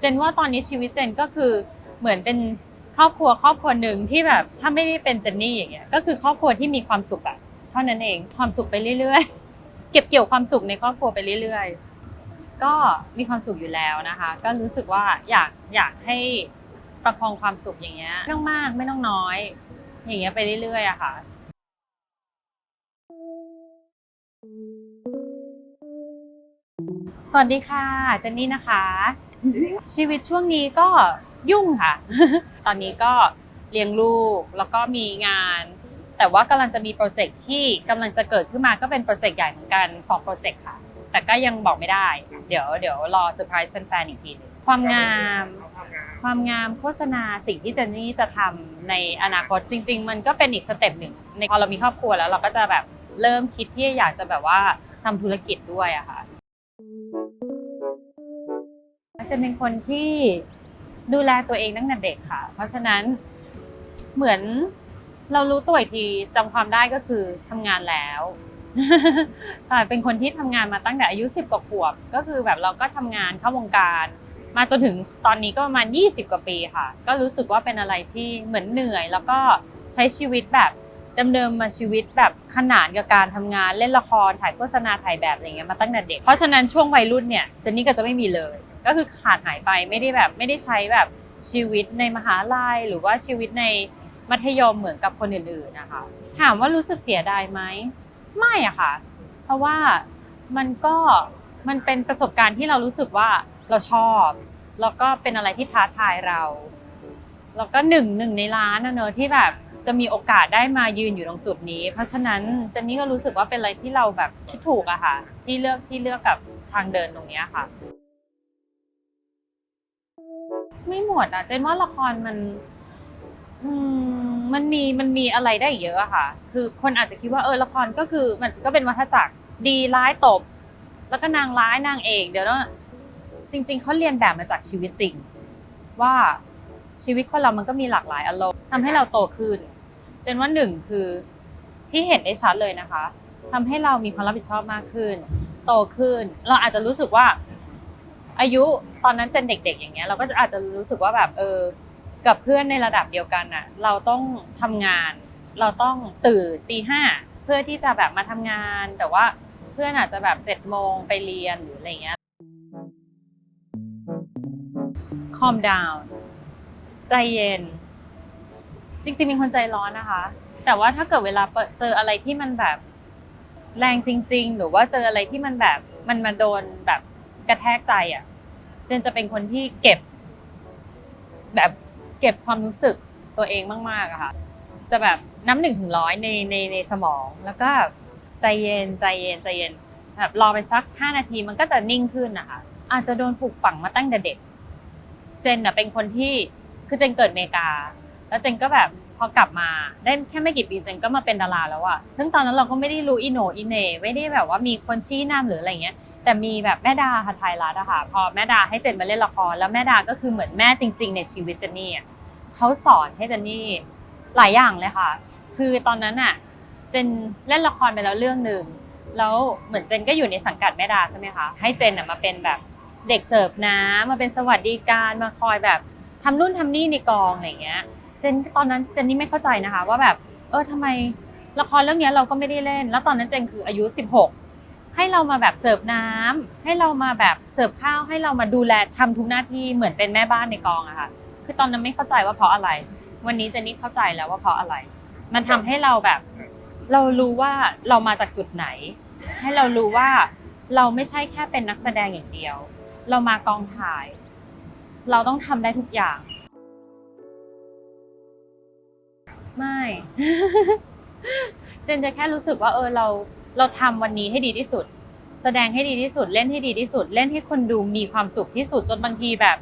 เจนว่าตอนนี้ชีวิตเจนก็คือเหมือนเป็นครอบครัวครอบครัวหนึ่งที่แบบถ้าไม่ได้เป็นเจนนี่อย่างเงี้ยก็คือครอบครัวที่มีความสุขอะเท่านั้นเองความสุขไปเรื่อยๆ เก็บเกี่ยวความสุขในครอบครัวไปเรื่อยๆ ก็มีความสุขอยู่แล้วนะคะ ก็รู้สึกว่าอยากอยากให้ประคองความสุขอย่างเงี้ยไม่ต้องมากไม่ต้องน้อย อย่างเงี้ยไปเรื่อยๆอะค่ะ วัสดีค่ะ เจนนี่นะคะ ชีวิตช่วงนี้ก็ยุ่งค่ะ ตอนนี้ก็เลี้ยงลูกแล้วก็มีงาน แต่ว่ากำลังจะมีโปรเจกต์ที่กำลังจะเกิดขึ้นมาก็เป็นโปรเจกต์ใหญ่เหมือนกัน2โปรเจกต์ค่ะ แต่ก็ยังบอกไม่ได้ เดี๋ยวเดี๋ยวรอเซอร์ไพรส์แฟนๆอีกทีหนึงความงาม ความงามโฆษณาสิ่งที่เจนนี่จะทำในอนาคตจริง ๆ มันก็เป็นอีกสเต็ปหนึ่งในพอเรามีครอบครัวแล้วเราก็จะแบบเริ่มคิดที่อยากจะแบบว่าทำธุรกิจด้วยอะค่ะ จะเป็นคนที่ดูแลตัวเองตั้งแต่เด็กค่ะ เพราะฉะนั้นเหมือนเรารู้ตัวอีกทีจำความได้ก็คือทำงานแล้วค่เป็นคนที่ทำงานมาตั้งแต่อายุสิบกว่าขวบ ก็คือแบบเราก็ทำงานเข้าวงการ มาจนถึงตอนนี้ก็ประมาณ20 กว่าปีค่ะ ก็รู้สึกว่าเป็นอะไรที่เหมือนเหนื่อย แล้วก็ใช้ชีวิตแบบดำเนินมาชีวิตแบบขนานกับการทำงานเล่นละครถ่ายโฆษณาถ่ายแบบอะไรเงี้ยมาตั้งแต่เด็ก เพราะฉะนั้นช่วงวัยรุ่นเนี่ยเจนนี่ก็จะไม่มีเลย ก็คือขาดหายไปไม่ได้แบบไม่ได้ใช้แบบชีวิตในมหาลัยหรือว่าชีวิตในมัธยมเหมือนกับคนอื่นๆนะคะ ถามว่ารู้สึกเสียดายไหมไม่อะค่ะ เพราะว่ามันก็มันเป็นประสบการณ์ที่เรารู้สึกว่าเราชอบแล้วก็เป็นอะไรที่ท้าทายเราแล้วก็หนึ่งหนึ่งในล้านนะเนอะที่แบบจะมีโอกาสได้มายืนอยู่ตรงจุดนี้ เพราะฉะนั้นเจนนี่ก็รู้สึกว่าเป็นอะไรที่เราแบบคิดถูกอะค่ะ ที่เลือกที่เลือกกับทางเดินตรงนี้ค่ะ ไม่หมดอะเจนว่าละครมันมันมีมันมีอะไรได้เยอะอะค่ะ คือคนอาจจะคิดว่าเออละครก็คือมันก็เป็นวัฏจักรดีร้ายตบ แล้วก็นางร้ายนางเอกเดี๋ยวนะจริง ๆเขาเรียนแบบมาจากชีวิตจริง ว่าชีวิตคนเรามันก็มีหลากหลายอารมณ์ทำให้เราโตขึ้น เจนว่าหนึ่งคือที่เห็นได้ชัดเลยนะคะทำให้เรามีความรับผิดชอบมากขึ้น โตขึ้น เราอาจจะรู้สึกว่า อายุตอนนั้นเจนเด็ก ๆ อย่างเงี้ยเราก็จะอาจจะรู้สึกว่าแบบเออ กับเพื่อนในระดับเดียวกันน่ะ เราต้องทำงาน เราต้องตื่นตีห้าเพื่อที่จะแบบมาทำงาน แต่ว่าเพื่อนอาจจะแบบเจ็ดโมงไปเรียนหรืออะไรเงี้ย calm down ใจเย็น จริงๆเป็นคนใจร้อนนะคะ แต่ว่าถ้าเกิดเวลาเจออะไรที่มันแบบแรงจริง ๆ หรือว่าเจออะไรที่มันแบบมันมาโดนแบบ กระแทกใจอะ เจนจะเป็นคนที่เก็บ แบบเก็บความรู้สึกตัวเองมากๆอะค่ะ จะแบบน้ำหนึ่งถึงร้อยในในในสมอง แล้วก็ใจเย็นใจเย็นใจเย็นแบบรอไปสักห้านาทีมันก็จะนิ่งขึ้นนะคะอาจจะโดนปลูกฝังมาตั้งแต่เด็ก เจนน่ะเป็นคนที่คือเจนเกิดอเมริกา แล้วเจนก็แบบพอกลับมาได้แค่ไม่กี่ปีเจนก็มาเป็นดาราแล้วอะซึ่งตอนนั้นเราก็ไม่ได้รู้อีโหนอีเน่ไม่ได้แบบว่ามีคนชี้นำหรืออะไรเงี้ย แต่มีแบบแม่ดาค่ะไทยรัฐอะค่ะพอแม่ดาให้เจนมาเล่นละคร แล้วแม่ดาก็คือเหมือนแม่จริง ๆ ในชีวิตเจนนี่อะเขาสอนให้เจนนี่หลายอย่างเลยค่ะ คือตอนนั้นอะเจนเล่นละครไปแล้วเรื่องหนึ่งแล้วเหมือนเจนก็อยู่ในสังกัดแม่ดาใช่ไหมคะให้เจนอะมาเป็นแบบเด็กเสิร์ฟน้ำมาเป็นสวัสดิการมาคอยแบบทำนู่นทำนี่ในกองอะไรเงี้ยเจนตอนนั้นเจนนี่ไม่เข้าใจนะคะ ว่าแบบเออทำไมละครเรื่องนี้เราก็ไม่ได้เล่น แล้วตอนนั้นเจนคืออายุ 16 ให้เรามาแบบเสิร์ฟน้ำให้เรามาแบบเสิร์ฟข้าวให้เรามาดูแลทำทุกหน้าที่เหมือนเป็นแม่บ้านในกองอะค่ะ คือตอนนั้นไม่เข้าใจว่าเพราะอะไร วันนี้เจนนี่เข้าใจแล้วว่าเพราะอะไร มันทำให้เราแบบ เรารู้ว่าเรามาจากจุดไหน ให้เรารู้ว่าเราไม่ใช่แค่เป็นนักแสดงอย่างเดียว เรามากองถ่าย เราต้องทำได้ทุกอย่าง ไม่เจนจะแค่รู้สึกว่าเออเราเราทำวันนี้ให้ดีที่สุด แสดงให้ดีที่สุดเล่นให้ดีที่สุด เล่นให้คนดูมีความสุขที่สุดจนบางทีแบบ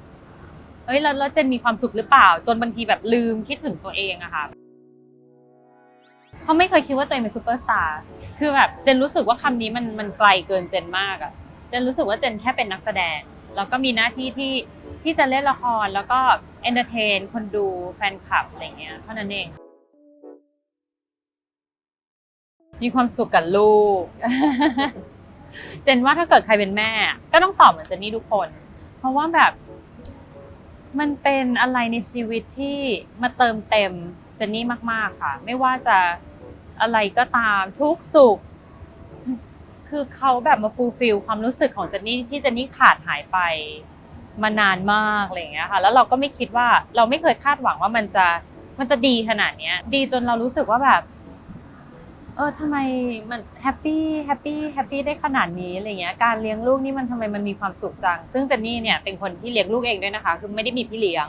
เอ้ยแล้วแล้วเจนมีความสุขหรือเปล่า จนบางทีแบบลืมคิดถึงตัวเองอะค่ะเขาไม่เคยคิดว่าตัวเองเป็นซูเปอร์สตาร์คือแบบเจนรู้สึกว่าคำนี้มันมันไกลเกินเจนมากอะเจนรู้สึกว่าเจนแค่เป็นนักแสดง แล้วก็มีหน้าที่ที่ที่จะเล่นละครแล้วก็เอนเตอร์เทนคนดูแฟนคลับอะไรเงี้ยเท่านั้นเองมีความสุขกับลูก เจนว่าถ้าเกิดใครเป็นแม่ ก็ต้องตอบเหมือนเจนนี่ทุกคน เพราะว่าแบบมันเป็นอะไรในชีวิตที่มาเติมเต็มเจนนี่มาก ๆค่ะ ไม่ว่าจะอะไรก็ตามทุกสุข คือเขาแบบมาฟูลฟิลความรู้สึกของเจนนี่ที่เจนนี่ขาดหายไปมานานมากอะไรอย่างเงี้ยค่ะ แล้วเราก็ไม่คิดว่าเราไม่เคยคาดหวังว่ามันจะมันจะดีขนาดเนี้ย ดีจนเรารู้สึกว่าแบบ เออทำไมมันแฮปปี้แฮปปี้แฮปปี้ได้ขนาดนี้อะไรเงี้ยการเลี้ยงลูกนี่มันทำไมมันมีความสุขจัง ซึ่งเจนนี่เนี่ยเป็นคนที่เลี้ยงลูกเองด้วยนะคะ คือไม่ได้มีพี่เลี้ยง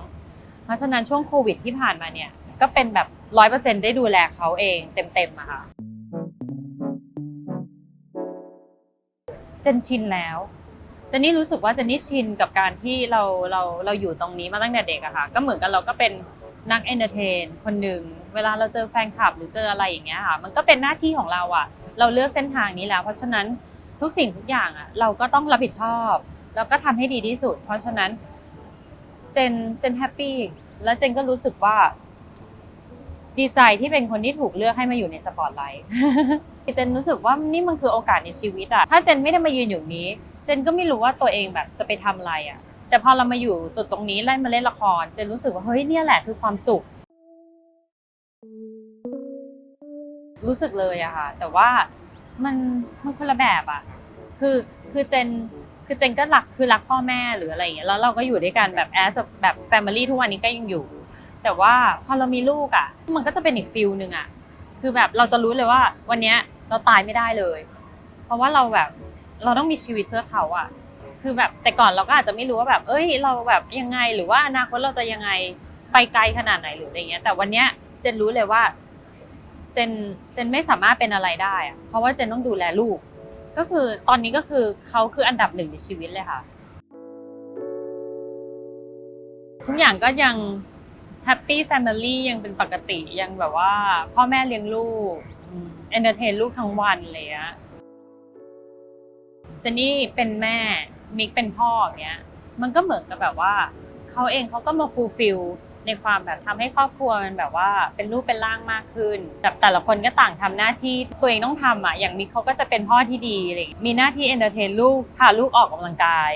เพราะฉะนั้นช่วงโควิดที่ผ่านมาเนี่ยก็เป็นแบบร้อยเปอร์เซ็นได้ดูแลเขาเองเต็มๆอะค่ะเจนชินแล้วเจนนี่รู้สึกว่าเจนนี่ชินกับการที่เราเราเราอยู่ตรงนี้มาตั้งแต่เด็กอะค่ะ ก็เหมือนกับเราก็เป็น นักเอนเตอร์เทนคนหนึ่งเวลาเราเจอแฟนคลับหรือเจออะไรอย่างเงี้ยค่ะมันก็เป็นหน้าที่ของเราอะเราเลือกเส้นทางนี้แล้ว เพราะฉะนั้นทุกสิ่งทุกอย่างอะเราก็ต้องรับผิดชอบ แล้วก็ทำให้ดีที่สุด เพราะฉะนั้นเจนเจนแฮปปี้แล้วเจนก็รู้สึกว่า ดีใจที่เป็นคนที่ถูกเลือกให้มาอยู่ในสปอตไลท์เจนรู้สึกว่านี่มันคือโอกาสในชีวิตอะถ้าเจนไม่ได้มายืนอยู่นี้ เจนก็ไม่รู้ว่าตัวเองแบบจะไปทำอะไรอะ แต่พอเรามาอยู่จุดตรงนี้ไล่มาเล่นละครเจนรู้สึกว่าเฮ้ยเนี่ยแหละคือความสุข รู้สึกเลยอะค่ะ แต่ว่ามันมันคนละแบบอะคือคือเจนคือเจนก็รักคือรักพ่อแม่หรืออะไรอย่างเงี้ยแล้วเราก็อยู่ด้วยกันแบบแอสแบบแฟมิลี่ทุกวันนี้ก็ยังอยู่ แต่ว่าพอเรามีลูกอะมันก็จะเป็นอีกฟิลหนึ่งอะคือแบบเราจะรู้เลยว่าวันเนี้ยเราตายไม่ได้เลย เพราะว่าเราแบบเราต้องมีชีวิตเพื่อเขาอะ คือแบบแต่ก่อนเราก็อาจจะไม่รู้ว่าแบบ เอ้ย เราแบบยังไงหรือว่าอนาคตเราจะยังไงไปไกลขนาดไหนหรืออะไรเงี้ย แต่วันเนี้ยเจนรู้เลยว่า เจนเจนไม่สามารถเป็นอะไรได้อะเพราะว่าเจนต้องดูแลลูก ก็คือตอนนี้ก็คือเขาคืออันดับหนึ่งในชีวิตเลยค่ะ ทุกอย่างก็ยังแฮปปี้แฟมิลี่ยังเป็นปกติยังแบบว่า พ่อแม่เลี้ยงลูกเอนเตอร์เทนลูกทั้งวันเลยอะเจนนี่เป็นแม่ มิกเป็นพ่ออย่างเงี้ยมันก็เหมือนกับแบบว่าเขาเองเขาก็มาฟูลฟิลในความแบบทำให้ครอบครัวมันแบบว่าเป็นรูปเป็นร่างมากขึ้นแต่แต่ละคนก็ต่างทำหน้าที่ตัวเองต้องทำอะอย่างมิกเขาก็จะเป็นพ่อที่ดีอะไรอย่างเลยมีหน้าที่เอนเตอร์เทนลูกพาลูกออกกำลังกาย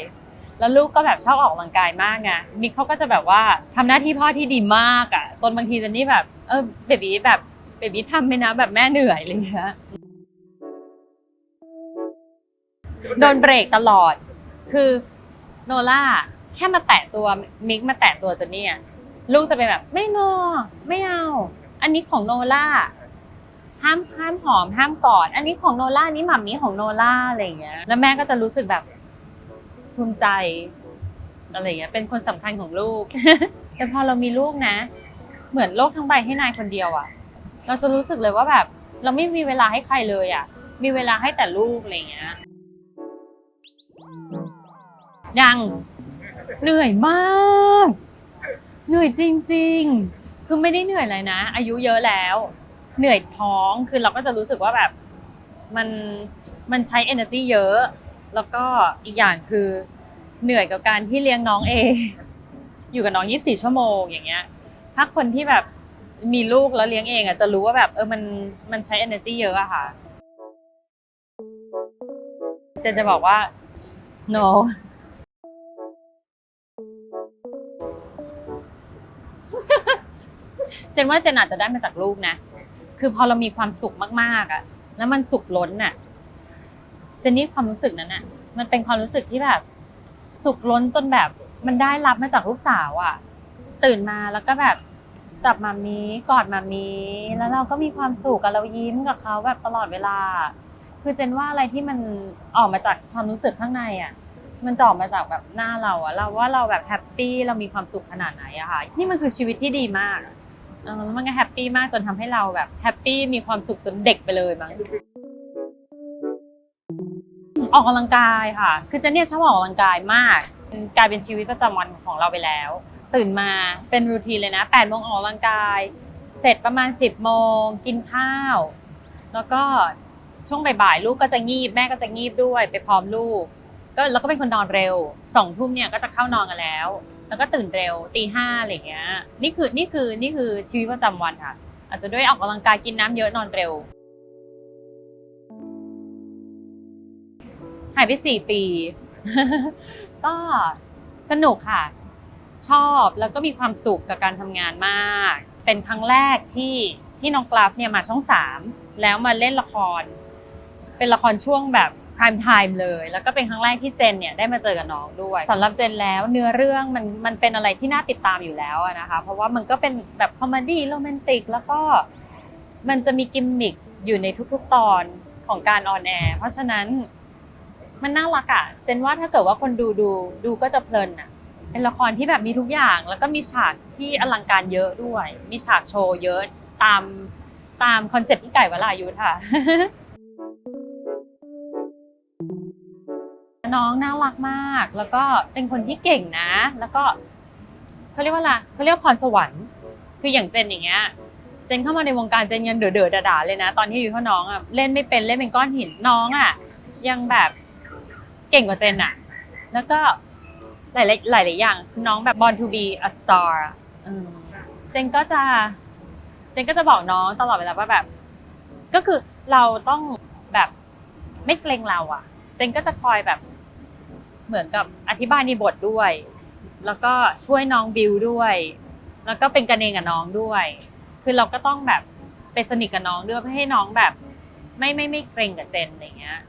แล้วลูกก็แบบชอบออกกำลังกายมากไงมิกเขาก็จะแบบว่าทำหน้าที่พ่อที่ดีมากอะจนบางทีจนนี่แบบเออเบบีแบบเบบีทำไหมนะแบบแม่เหนื่อยอะไรอย่างเงี้ยโดนเบรกตลอด คือโนล่าแค่มาแตะตัวมิกมาแตะตัวเจนนี่อะลูกจะเป็นแบบ ไม่โนไม่เอา อันนี้ของโนล่าห้ามห้ามหอมห้ามกอดอันนี้ของโนล่านี้หม่ำนี้ของโนล่าอะไรอย่างเงี้ย แล้วแม่ก็จะรู้สึกแบบภูมิใจอะไรอย่างเงี้ยเป็นคนสำคัญของลูก แต่พอเรามีลูกนะ เหมือนโลกทั้งใบให้นายคนเดียวอะเราจะรู้สึกเลยว่าแบบ เราไม่มีเวลาให้ใครเลยอะมีเวลาให้แต่ลูกอะไรอย่างเงี้ย ยังเหนื่อยมาก เหนื่อยจริง ๆ คือไม่ได้เหนื่อยเลยนะ อายุเยอะแล้ว เหนื่อยท้องคือเราก็จะรู้สึกว่าแบบมันมันใช้ energy เยอะ แล้วก็อีกอย่างคือเหนื่อยกับการที่เลี้ยงน้องเอง อยู่กับน้อง 24 ชั่วโมงอย่างเงี้ย ถ้าคนที่แบบมีลูกแล้วเลี้ยงเองอะจะรู้ว่าแบบเออมันมันใช้ energy เยอะอะค่ะ เจนจะบอกว่า no นว่าเจนอาจจะได้มาจากลูกนะ คือพอเรามีความสุขมากๆอะ แล้วมันสุขล้นน่ะ เจนนี่ความรู้สึกนั้นน่ะ มันเป็นความรู้สึกที่แบบ สุขล้นจนแบบมันได้รับมาจากลูกสาวอะ ตื่นมาแล้วก็แบบจับมามีกอดมามีแล้วเราก็มีความสุขกับเรายิ้มกับเขาแบบตลอดเวลา คือเจนว่าอะไรที่มันออกมาจากความรู้สึกข้างในอะมันจะออกมาจากแบบหน้าเราอะเราว่าเราแบบแฮปปี้เรามีความสุขขนาดไหนอะค่ะ นี่มันคือชีวิตที่ดีมาก เออแล้วมันก็แฮปปี้มากจนทำให้เราแบบแฮปปี้มีความสุขจนเด็กไปเลยมั้งออกกำลังกายค่ะ คือเจนเนี่ยชอบออกกำลังกายมากกลายเป็นชีวิตประจำวันของเราไปแล้ว ตื่นมาเป็นรูทีนเลยนะ8โมงออกกำลังกาย เสร็จประมาณ 10โมงกินข้าว แล้วก็ช่วงบ่ายๆลูกก็จะงีบแม่ก็จะงีบด้วยไปพร้อมลูก ก็แล้วก็เป็นคนนอนเร็วสองทุ่มเนี่ยก็จะเข้านอนกันแล้ว แล้วก็ตื่นเร็วตีห้าอะไรเงี้ยนี่คือนี่คือนี่คือชีวิตประจำวันค่ะ อาจจะด้วยออกกำลังกายกินน้ำเยอะนอนเร็วหายไปสี่ปี ก็สนุกค่ะ ชอบแล้วก็มีความสุขกับการทำงานมาก เป็นครั้งแรกที่ที่น้องกราฟเนี่ยมาช่องสามแล้วมาเล่นละคร เป็นละครช่วงแบบ prime time เลย แล้วก็เป็นครั้งแรกที่เจนเนี่ยได้มาเจอกับน้องด้วยสำหรับเจนแล้วเนื้อเรื่องมันมันเป็นอะไรที่น่าติดตามอยู่แล้วนะคะ เพราะว่ามันก็เป็นแบบคอมเมดี้โรแมนติกแล้วก็มันจะมีกิมมิคอยู่ในทุกๆตอนของการออนแอร์เพราะฉะนั้นมันน่ารักอะเจนว่าถ้าเกิดว่าคนดูดูดูก็จะเพลินอะเป็นละครที่แบบมีทุกอย่าง แล้วก็มีฉากที่อลังการเยอะด้วย มีฉากโชว์เยอะตามตามคอนเซ็ปต์ที่ไก่วรายุทธค่ะ น้องน่ารักมาก แล้วก็เป็นคนที่เก่งนะ แล้วก็เขาเรียกว่าอะไรเขาเรียกพรสวรรค์ คืออย่างเจนอย่างเงี้ยเจนเข้ามาในวงการเจนยังเดือดๆด่าๆเลยนะ ตอนที่อยู่ข้าน้องอะเล่นไม่เป็นเล่นเป็นก้อนหินน้องอะ ยังแบบเก่งกว่าเจนอะ แล้วก็หลายๆหลายอย่างคือน้องแบบ born to be a star เจนก็จะเจนก็จะบอกน้องตลอดเวลาว่าแบบ ก็คือเราต้องแบบไม่เกรงเราอะ เจนก็จะคอยแบบ เหมือนกับอธิบายในบทด้วย แล้วก็ช่วยน้องบิวด้วย แล้วก็เป็นกันเองกับน้องด้วย คือเราก็ต้องแบบไปสนิทกับน้องด้วยเพื่อให้น้องแบบ ไม่ไม่ไม่เกรงกับเจนอะไรเงี้ย